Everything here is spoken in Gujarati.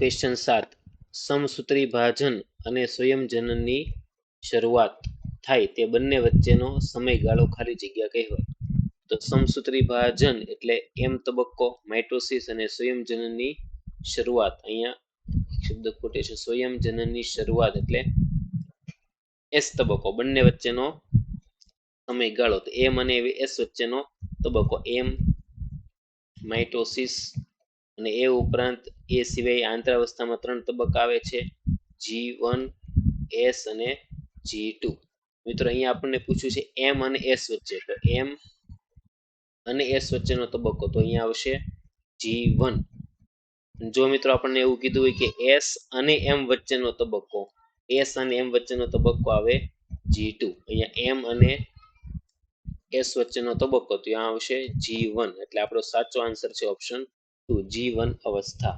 ક્વેશ્ચન સાત. સમસૂત્રી ભાજન અને સ્વયંજનનની શરૂઆત થાય તે બંને વચ્ચેનો સમયગાળો ખાલી જગ્યા કહેવાય. તો સમસૂત્રી ભાજન એટલે એમ તબક્કો, માઇટોસિસ અને સ્વયંજનનની શરૂઆત. અહીંયા શબ્દ ખોટે છે. સ્વયંજનનની શરૂઆત એટલે એસ તબક્કો. બંને વચ્ચેનો સમયગાળો. તો એમ અને એસ વચ્ચેનો તબક્કો. એમ, માઇટોસિસ અને એ ઉપરાંત એ સિવાય આંતરાવસ્થામાં ત્રણ તબક્કા આવે છે. જી વન એસ અને જી ટુ મિત્રો, અહીંયા આપણને પૂછ્યું છે એમ અને એસ વચ્ચે. તો એમ અને એસ વચ્ચેનો તબક્કો તો અહીંયા આવશે જી વન જો મિત્રો આપણને એવું કીધું હોય કે એસ અને એમ વચ્ચેનો તબક્કો એસ અને એમ વચ્ચેનો તબક્કો આવે જી ટુ અહીંયા એમ અને એસ વચ્ચેનો તબક્કો તો ત્યાં આવશે જી વન એટલે આપણો સાચો આન્સર છે ઓપ્શન ટુ જી વન અવસ્થા.